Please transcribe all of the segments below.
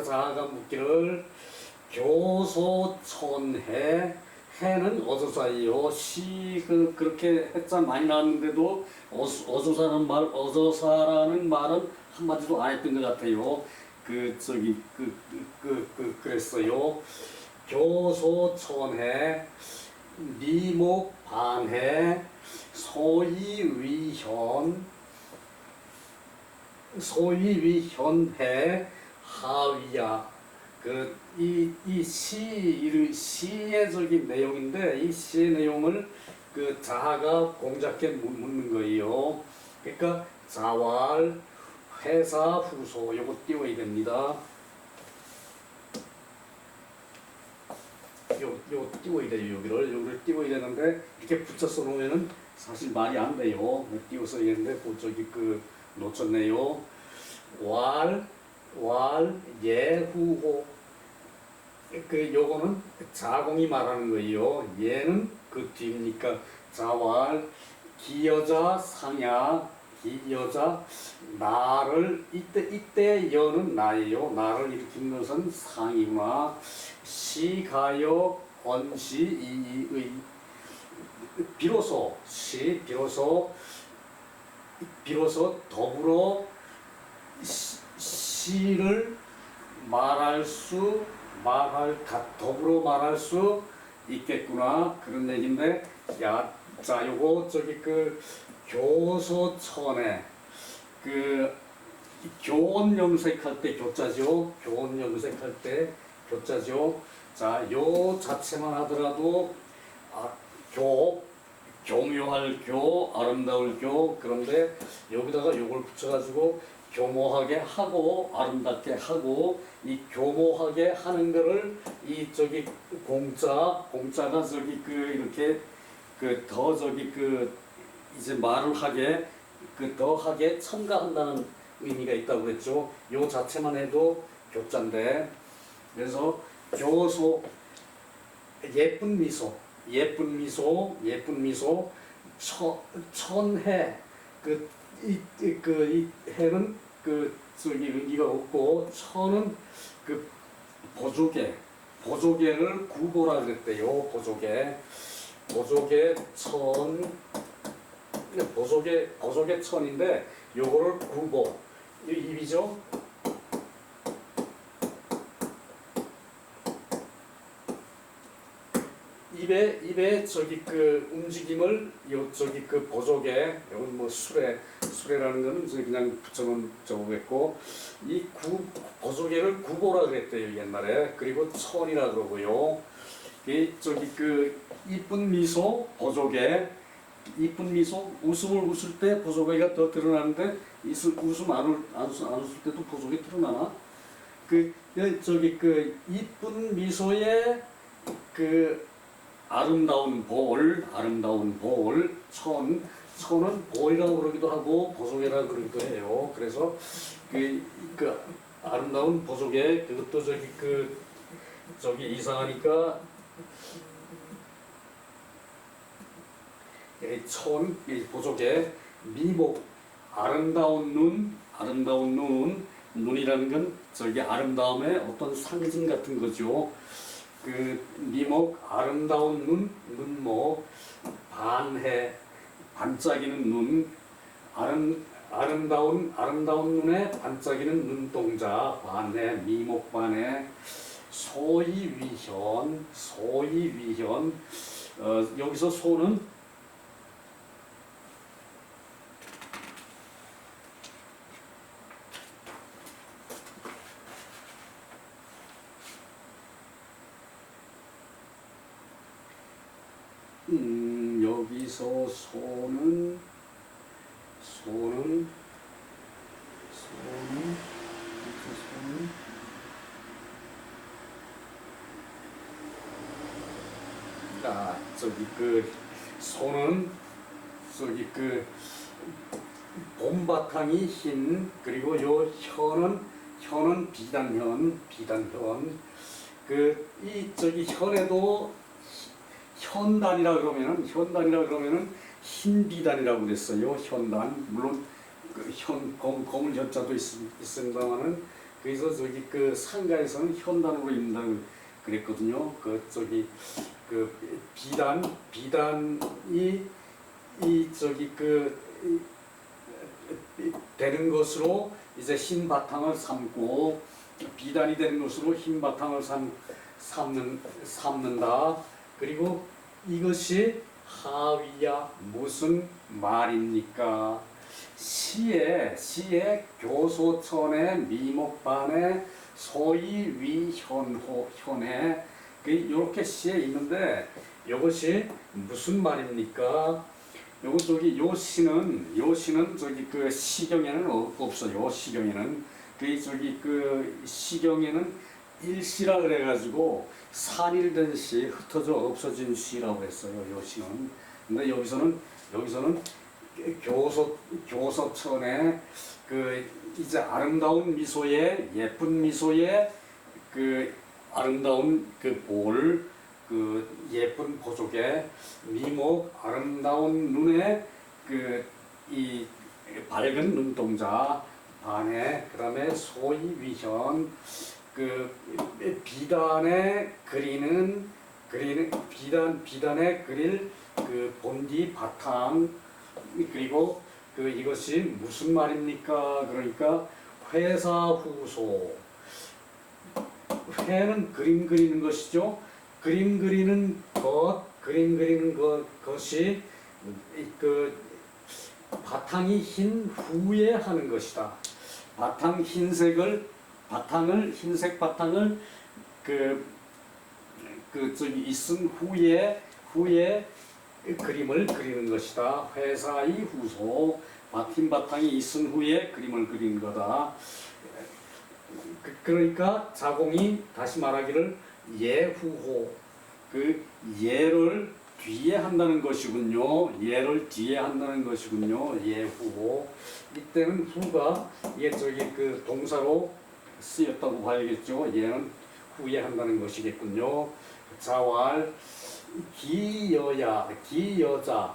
자가 묻기를 교소천해 해는 어조사이요 시 그 그렇게 해자 많이 나왔는데도 어조사라는 말 어조사라는 말은 한 마디도 안 했던 것 같아요. 그 저기 그 그 그 그 랬어요. 교소천해 미목 반해 소이위현 소위위현해 하위야 그 이 이 시 시의 적인 내용인데 이 시의 내용을 그 자아가 공작해 묻- 묻는 거예요. 그러니까 자활 회사 후소 요거 띄워야 됩니다. 요, 요 띄워야 돼요 여기를 여기를 띄워야 되는데 이렇게 붙여서 놓으면은 사실 말이 안 돼요 띄워서 있는데 그 저기 그 놓쳤네요 왈, 왈, 예 후호. 그 요거는 자공이 말하는 거예요. 얘는 그 뒤니까? 자왈 기여자 상야 기여자 나를 이때 이때 여는 나예요. 나를 일으킨 것은 상이구나 시가요 권시 이의. 비로소 시 비로소 비로소 더불어 시, 시를 말할 수 말할 가- 더불어 말할 수 있겠구나. 그런 얘기인데 야 자 요거 저기 그 교소천에 그 교원 염색할 때 교자죠. 교원 염색할 때 교자죠. 자 요 자체만 하더라도 아, 교 교묘할 교 아름다울 교 그런데 여기다가 요걸 붙여가지고 교모하게 하고 아름답게 하고 이 교모하게 하는 거를 이 저기 공자 공자가 저기 그 이렇게 그 더 저기 그 이제 말을 하게 그 더하게 첨가한다는 의미가 있다고 그랬죠. 요 자체만 해도 교자인데 그래서 교소 예쁜 미소 예쁜 미소 예쁜 미소 천, 천해 그 이 그 이 해는 그 저기 의미가 없고 천은 그 보조개 보조개를 구보라 그랬대요 보조개. 보조개 천 보조개 보조개 천인데 요거를 구보. 이 입이죠 입에 입에 저기 그 움직임을 요 저기 그 보조개 이건 뭐 수레 수레라는 거는 그냥 붙여놓은 저거겠고 이 구 보조개를 구보라 그랬대요 옛날에. 그리고 천이라 그러고요. 이 저기 그 이쁜 미소 보조개 이쁜 미소 웃음을 웃을 때 보조개가 더 드러나는데 이슬 웃음 안, 울, 안, 웃, 안 웃을 때도 보조개 드러나나? 그 저기 그 이쁜 미소에 그 아름다운 볼, 아름다운 볼, 천, 천은 볼이라고 그러기도 하고 보조개라고 그러기도 해요. 그래서 그, 그 아름다운 보조개 그것도 저기 그 저기 이상하니까 이 천, 이 보조개, 미목, 아름다운 눈, 아름다운 눈, 눈이라는 건 저기 아름다움의 어떤 상징 같은 거죠. 그 미목 아름다운 눈 눈목 반해 반짝이는 눈 아름 아름다운 아름다운 눈에 반짝이는 눈동자 반해 미목 반해 소이위현 소이위현. 어, 여기서 소는 음, 여기서 소는 소는 소는 소는. 아 저기 그 소는 저기 그 봄바탕이 흰 그리고 요 혀는 혀는 비단현 비단현. 그 이 저기 현에도 현단이라 그러면은 현단이라 그러면은 흰비단이라고 그랬어요. 현단 물론 그 현 검 검은 현자도 있, 있습니다만은 그래서 저기 그 상가에서는 현단으로 입는다고 그랬거든요. 그 저기 그 비단 비단이 이 저기 그 되는 것으로 이제 흰 바탕을 삼고 비단이 되는 것으로 흰 바탕을 삼 삼는 삼는다. 그리고 이것이 하위야 무슨 말입니까? 시에 시에 교소천의 미목반에 소위 위현호 현에 그 이렇게 시에 있는데 이것이 무슨 말입니까? 요거 저기 요 시는 요 시는 저기 그 시경에는 없- 없어요. 시경에는 그 저기 그 시경에는 일시라 그래가지고 산일된 시 흩어져 없어진 시라고 했어요. 요 시는. 근데 여기서는 여기서는 교소 교서천에 그 이제 아름다운 미소에 예쁜 미소에 그 아름다운 그 볼 그 예쁜 보조개 미목 아름다운 눈에 그 이 밝은 눈동자 반에 그다음에 소위 위현 그 비단에 그리는 그리는 비단 비단에 그릴 그 본디 바탕 그리고 그 이것이 무슨 말입니까? 그러니까 회사 후소 회는 그림 그리는 것이죠. 그림 그리는 것, 그림 그리는 것, 것이 그 바탕이 흰 후에 하는 것이다. 바탕 흰색을 바탕을 흰색 바탕을 그, 그 저기 있은 후에 후에 그림을 그리는 것이다. 회사의 후소 바틴 바탕이 있은 후에 그림을 그리는 거다. 그, 그러니까 자공이 다시 말하기를 예후호 그 예를 뒤에 한다는 것이군요. 예를 뒤에 한다는 것이군요. 예후호 이때는 후가 예 저기 그 동사로 쓰였다고 봐야겠죠. 예는 후에 한다는 것이겠군요. 자왈 기여야 기여자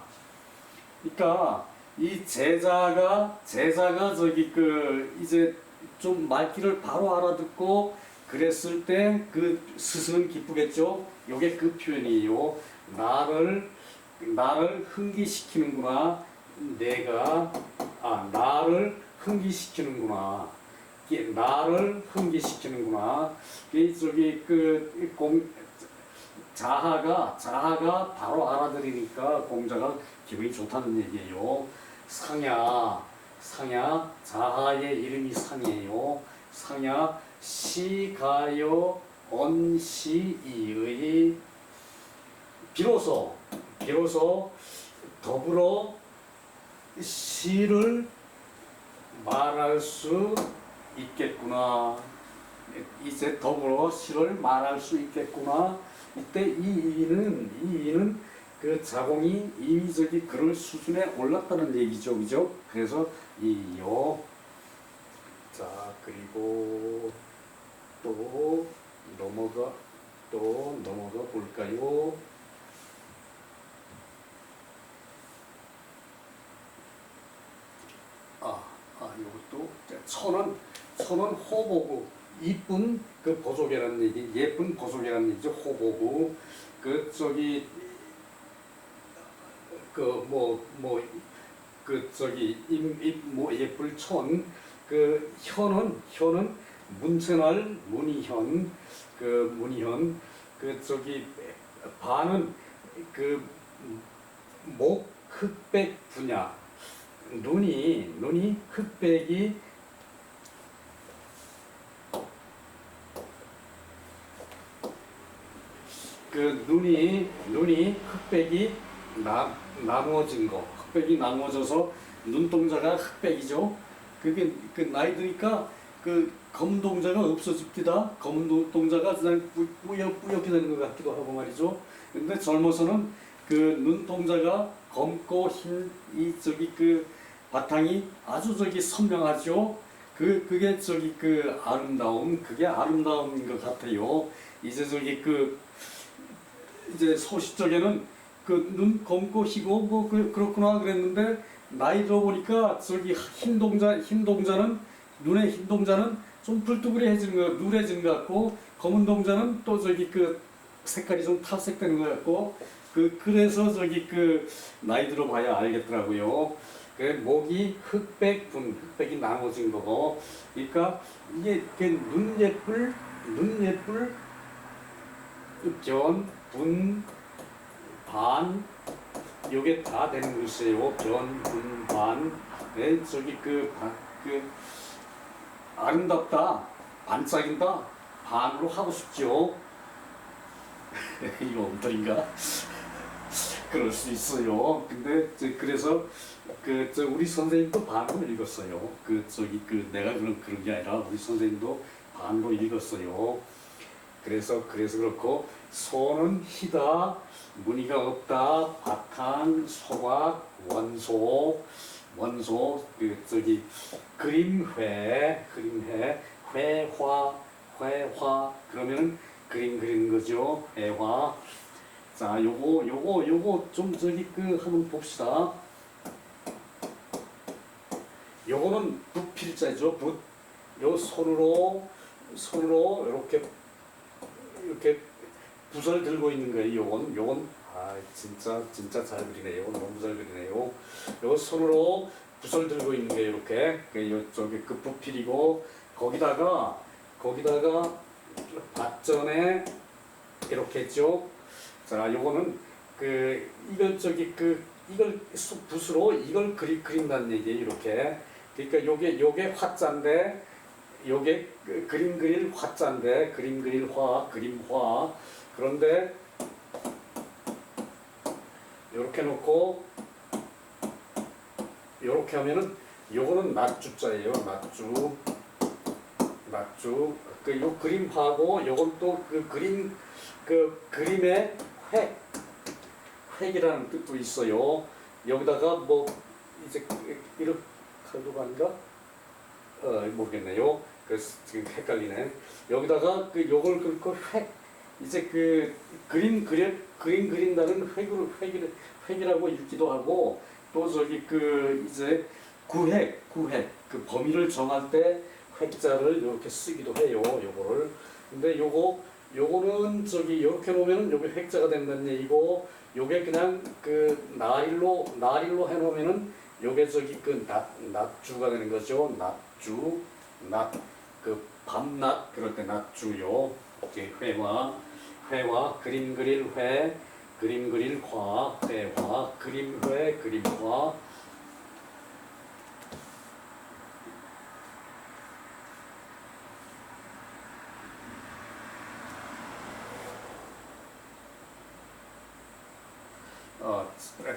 그러니까 이 제자가 제자가 저기 그 이제 좀 말귀를 바로 알아듣고 그랬을 때 그 스승은 기쁘겠죠. 요게 그 표현이에요. 나를 나를 흥기시키는구나. 내가 아 나를 흥기시키는구나. 나를 흥기시키는구나. 이 저기 그 공 자하가 자하가 바로 알아들으니까 공자가 기분이 좋다는 얘기예요. 상야 상야 자하의 이름이 상이에요. 상야 시가요 언시이의 비로소 비로소 더불어 시를 말할 수 있겠구나. 이제 더불어 시를 말할 수 있겠구나. 이때 이 이는 이 이는 그 자공이 이미 저기 그럴 수준에 올랐다는 얘기죠, 그죠? 그래서 이요. 자 그리고 또 넘어가 또 넘어가 볼까요? 아, 아 이것도 천원 천원 호보구 이쁜 그 보조개라는 얘기 예쁜 보조개라는 얘기죠 호보구 그 저기 그 뭐 뭐 그 저기 임임뭐 예쁠 촌 그 현은 현은 문채날 문희현. 그 문희현. 그 저기 반은 그 목 흑백 분야. 눈이 눈이 흑백이 그 눈이 눈이 흑백이 나 나누어진 거 흑백이 나누어져서 눈동자가 흑백이죠. 그게 그 나이 드니까 그 검동자가 없어집니다. 검동자가 그냥 뿌- 뿌옇 뿌옇게 되는 것 같기도 하고 말이죠. 근데 젊어서는 그 눈동자가 검고 흰 이 저기 그 바탕이 아주 저기 선명하죠. 그 그게 저기 그 아름다움 그게 아름다움인 것 같아요. 이제 저기 그 이제 소시적에는 그 눈 검고 희고 뭐 그, 그렇구나 그랬는데 나이 들어 보니까 저기 흰 동자 흰 동자는 눈의 흰 동자는 좀 불두그레해지는 거, 누래지는 것 같고 검은 동자는 또 저기 그 색깔이 좀 탈색되는 것 같고 그 그래서 저기 그 나이 들어봐야 알겠더라고요. 그 목이 흑백 분 흑백이 나눠진 거고, 그러니까 이게 그눈 예쁠 눈 예쁠 변, 분, 반 요게 다 되는 글씨예요. 변, 분, 반. 네, 저기 그, 바- 그 아름답다, 반짝인다, 반으로 하고 싶죠. 이거 엉터리인가? 그럴 수 있어요. 근데 저 그래서 그 저 우리 선생님도 반으로 읽었어요. 그 저기 그 내가 그런 그런 게 아니라 우리 선생님도 반으로 읽었어요. 그래서 그래서 그렇고 소는 희다, 무늬가 없다, 바탕, 소각, 원소, 원소 그 저기 그림회, 그림회, 회화, 회화 그러면 그림 그리는 거죠. 회화. 자, 요거 요거 요거 좀 저기 그 한번 봅시다. 요거는 붓필자죠. 붓. 요 손으로 손으로 이렇게 이렇게 붓을 들고 있는 거예요. 요건 요건 아 진짜 진짜 잘 그리네요. 너무 잘 그리네 요. 요 손으로 붓을 들고 있는 게 이렇게 그 요쪽에 그 붓필이고 거기다가 거기다가 밭전에 이렇게 했죠. 자, 요거는 그 이걸 저기 그 이걸 수- 붓으로 이걸 그리 그린다는 얘기예요. 이렇게. 그러니까 요게 요게 화자인데 요게 그 그림 그릴 화자인데 그림 그릴 화 그림화 그런데 요렇게 놓고 요렇게 하면은 요거는 낮주자예요. 낮주 낮주 그 요 그림하고 요건 또 그 그림 그 그림의 획 획이라는 뜻도 있어요. 여기다가 뭐 이제 이렇게 칼도가 아닌가? 어 모르겠네요. 그래서 지금 헷갈리네. 여기다가 그 요걸 긁고 획 이제 그 그림 그려 그림 그린다는 획으로 획이 획이라고 읽기도 하고 또 저기 그 이제 구획 구획 그 범위를 정할 때 획자를 이렇게 쓰기도 해요. 요거를 근데 요거 요거는 저기 이렇게 놓으면은 요게 획자가 된다는 얘기고 요게 그냥 그 나일로 나일로 해놓으면은 요게 저기 그 낮 낮주가 되는 거죠. 낮주 낮 그 밤낮 그럴 때 낮주요. 이렇게 회화 회화 그림 그릴 회 그림 그릴 화 회화 그림 회 그림 화 어,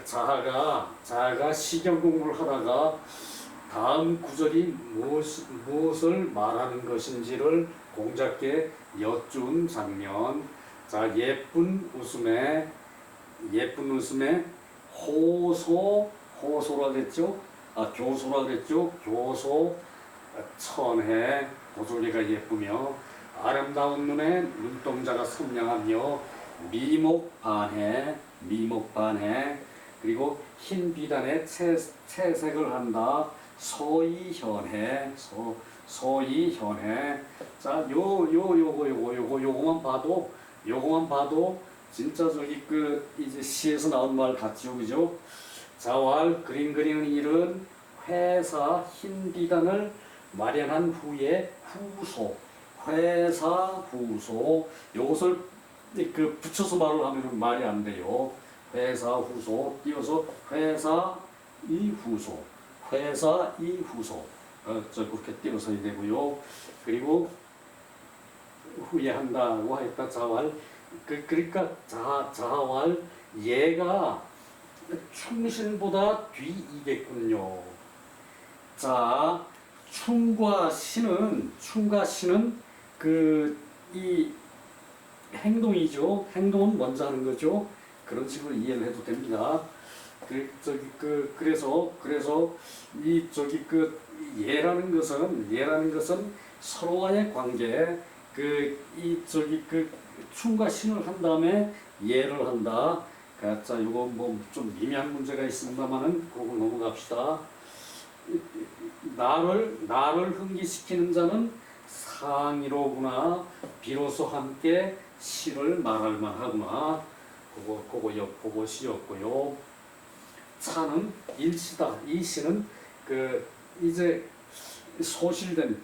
자하가 자하가 시경 공부를 하다가 다음 구절이 무엇, 무엇을 말하는 것인지를 공자께 여쭌 장면. 자 예쁜 웃음에 예쁜 웃음에 호소 호소라 그랬죠? 아 교소라 그랬죠? 교소 천해 보조개가 예쁘며 아름다운 눈에 눈동자가 선명하며 미목 반해 미목 반해 그리고 흰 비단에 채, 채색을 한다 소이현해 소 소이현해. 자요 요 요거 요거 요거 요거만 봐도 요거만 봐도 진짜 저기 그 이제 시에서 나온 말 같죠 그죠? 자왈 그림 그리는 일은 회사 흰 비단을 마련한 후에 후소 회사 후소. 요것을 그 붙여서 말을 하면 말이 안 돼요. 회사 후소. 띄어서 회사 이 후소 회사 이 후소 어, 저 그렇게 띄어서야 되고요. 그리고 후회한다고 했다 자활 그 그러니까 자 자활 얘가 충신보다 뒤이겠군요. 자 충과 신은 충과 신은 그 이 행동이죠. 행동은 먼저 하는 거죠. 그런 식으로 이해를 해도 됩니다. 그 저기 그 그래서 그래서 이 저기 그 예라는 것은 예라는 것은 서로와의 관계 그 이 저기 그 충과 신을 한 다음에 예를 한다. 그, 자 요거 뭐 좀 미미한 문제가 있습니다만은 그거 넘어갑시다. 나를 나를 흥기시키는 자는 상이로구나 비로소 함께 시를 말할 만하구나 그거 그거 역 그것이었고요 차는 일시다. 이 시는 그 이제 소실된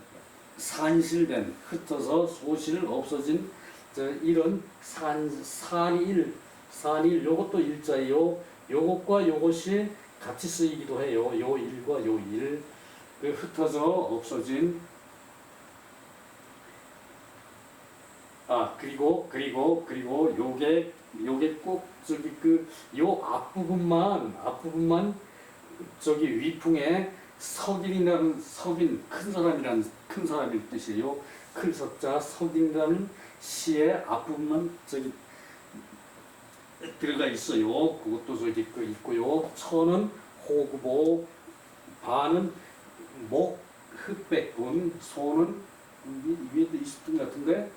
산실된 흩어서 소실 없어진 저 이런 산 산일 산일 요것도 일자예요. 요것과 요것이 같이 쓰이기도 해요. 요 일과 요 일. 그 흩어져 없어진 아 그리고 그리고 그리고 요게 요게 꼭 저기 그 요 앞부분만 앞부분만 저기 위풍에 석인이라는 석인 큰 사람이라는 큰 사람일 뜻이에요. 큰 석자 석인이라는 시의 앞부분만 저기 들어가 있어요. 그것도 저기 그 있고요. 천은 호구보, 반은 목 흑백분, 소는 여기 위에도 있었던 것 같은데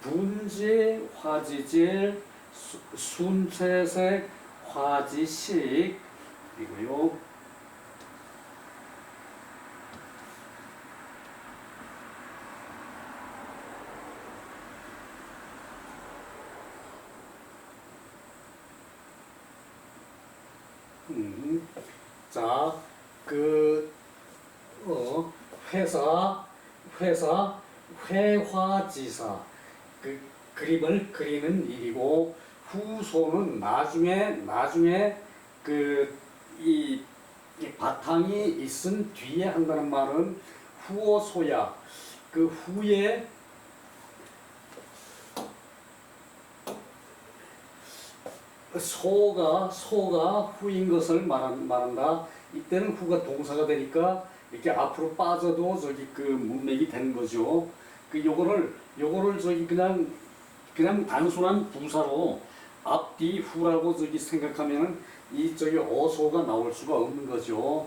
분재 화지질 수- 순채색 화지식 이고요. 음, 자, 그, 어, 회사, 회사, 회화지사, 그 그림을 그리는 일이고, 후소는 나중에, 나중에 그, 이, 이 바탕이 있은 뒤에 한다는 말은 후어소야, 그 후에 소가 소가 후인 것을 말한, 말한다. 이때는 후가 동사가 되니까 이렇게 앞으로 빠져도 저기 그 문맥이 되는 거죠. 그 요거를 요거를 저기 그냥 그냥 단순한 부사로 앞뒤 후라고 저기 생각하면은 이 저기 어소가 나올 수가 없는 거죠.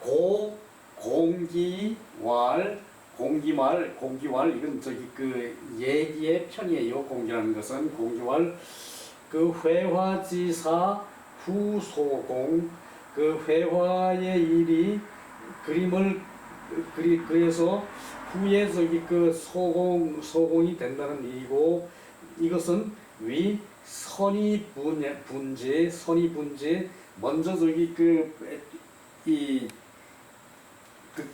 고 공기 왈 공기 말 공기 왈 이건 저기 그 얘기의 편이에요. 공기라는 것은 공기 왈 그 회화지사 후소공 그 회화의 일이 그림을 그리 그래서 후에 저기 그 소공 소공이 된다는 일이고 이것은 위 선이 분 분제 선이 분제 먼저 저기 그이 그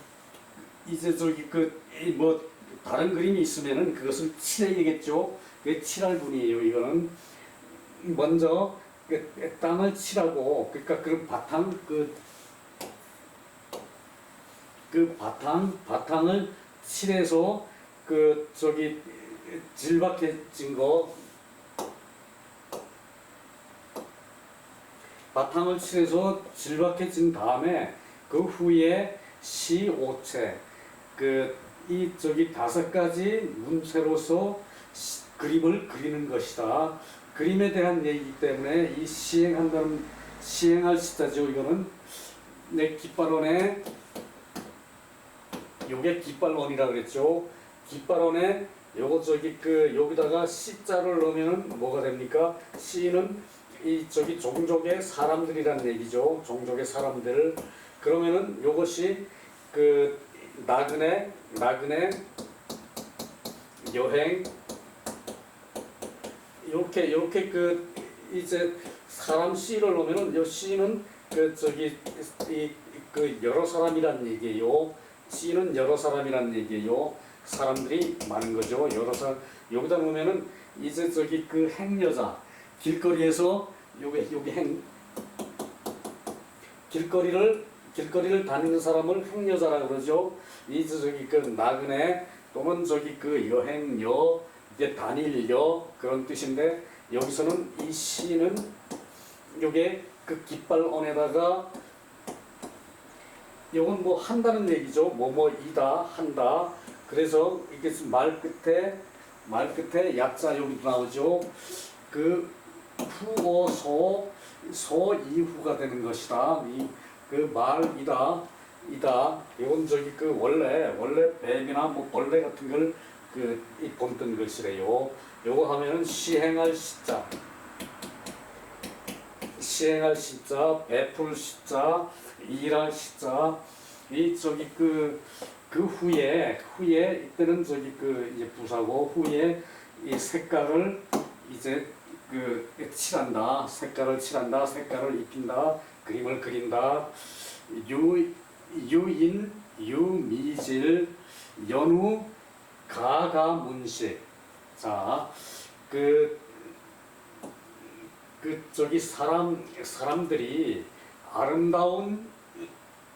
이제 저기 그 뭐 다른 그림이 있으면은 그것을 칠해야겠죠. 그 칠할 분이에요. 이거는 먼저 그 땅을 칠하고 그러니까 그 바탕 그, 그 바탕 바탕을 칠해서 그 저기 질박해진 거 바탕을 칠해서 질박해진 다음에 그 후에 시오체 그이 저기 다섯 가지 문체로서 시- 그림을 그리는 것이다. 그림에 대한 얘기이기 때문에 이 시행한다는 시행할 시자죠. 이거는 내 깃발원에 요게 깃발원이라 그랬죠. 깃발원에 요거 저기 그 여기다가 시자를 넣으면 뭐가 됩니까? 시는 이 저기 종족의 사람들이란 얘기죠. 종족의 사람들. 그러면은 요것이 그 나그네 나그네 여행 이렇게 이렇게 그 이제 사람 씨를 놓으면은 요 씨는 그 저기 이 그 여러 사람이란 얘기예요. 씨는 여러 사람이란 얘기예요. 사람들이 많은 거죠. 여러 사람 여기다 놓으면은 이제 저기 그 행여자 길거리에서 요게 요게 행 길거리를 길거리를 다니는 사람을 행여자라 그러죠. 이제 저기 그 나그네 또는 저기 그 여행여 이제 다닐여 그런 뜻인데 여기서는 이 시는 요게 그 깃발원에다가 요건 뭐 한다는 얘기죠. 뭐뭐이다 한다. 그래서 이게 말 끝에 말 끝에 약자 여기도 나오죠. 그 후어소 소 이후가 되는 것이다. 이 그 말이다 이다. 이건 저기 그 원래 원래 뱀이나 뭐 벌레 같은 걸그 본뜬 글씨래요. 요거 하면은 시행할 시자. 시행할 시자, 베풀 시자, 일할 시자, 이 저기 그 그 후에 후에 이때는 저기 그 이제 부사고 후에 이 색깔을 이제 그 칠한다 색깔을 칠한다 색깔을 입힌다 그림을 그린다. 유 유인 유미질 연우 가가문식 자 그 그 저기 사람 사람들이 아름다운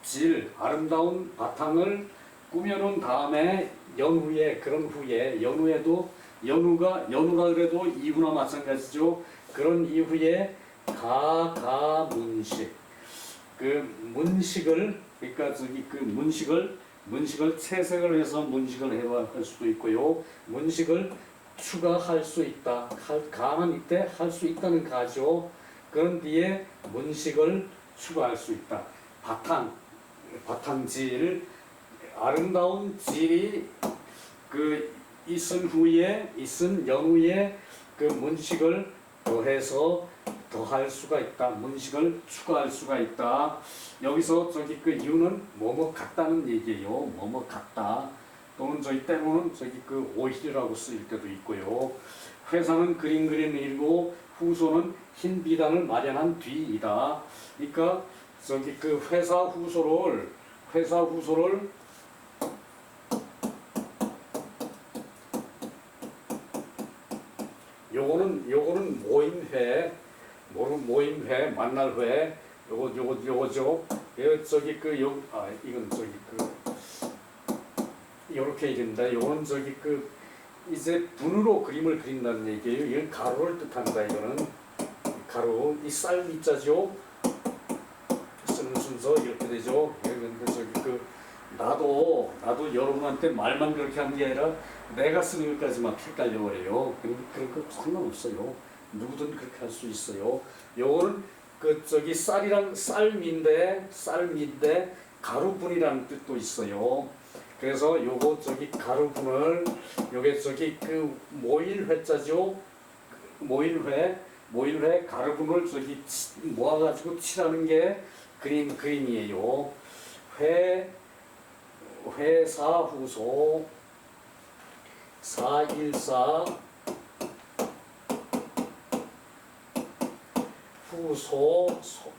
질 아름다운 바탕을 꾸며놓은 다음에 연후에 그런 후에 연후에도 연후가 연후라 그래도 이후나 마찬가지죠 그런 이후에 가가 문식 그 문식을 그러니까 저기 그 문식을 문식을 채색을 해서 문식을 해할 수도 있고요 문식을 추가할 수 있다. 할, 가는 이때 할 수 있다는 가죠. 그런 뒤에 문식을 추가할 수 있다. 바탕, 바탕질, 아름다운 질이 그 있은 후에 있은 연후에 그 문식을 더해서 더할 수가 있다. 문식을 추가할 수가 있다. 여기서 저기 그 이유는 뭐뭐 같다는 얘기예요. 뭐뭐 같다. 또는 저희 때로는 저기 그 오힐이라고 쓰일 때도 있고요. 회사는 그림 그리는 일이고 후소는 흰 비단을 마련한 뒤이다. 그러니까 저기 그 회사 후소를 회사 후소를 모임 모임 회 만날 회 요거 요거 요거죠. 요 저기 그 요 아 이건 저기 그 이렇게 이른다. 요건 저기 그 이제 분으로 그림을 그린다는 얘기예요. 이건 가로를 뜻한다. 이거는 가로 이 쌀 밑자죠. 쓰는 순서 이렇게 되죠. 그런데 저기 그 나도 나도 여러분한테 말만 그렇게 하는 게 아니라 내가 쓰는 것까지 막 헷갈려 버려요. 그런 거 상관없어요. 누구든 그렇게 할 수 있어요. 요거는 그 저기 쌀이랑 쌀미인데 쌀미인데 가루분이라는 뜻도 있어요. 그래서 요거 저기 가루분을 요게 저기 그 모일회자죠. 모일회 모일회 가루분을 저기 치, 모아가지고 칠하는 게 그림 그림이에요. 회 회사후소 414 소, 소,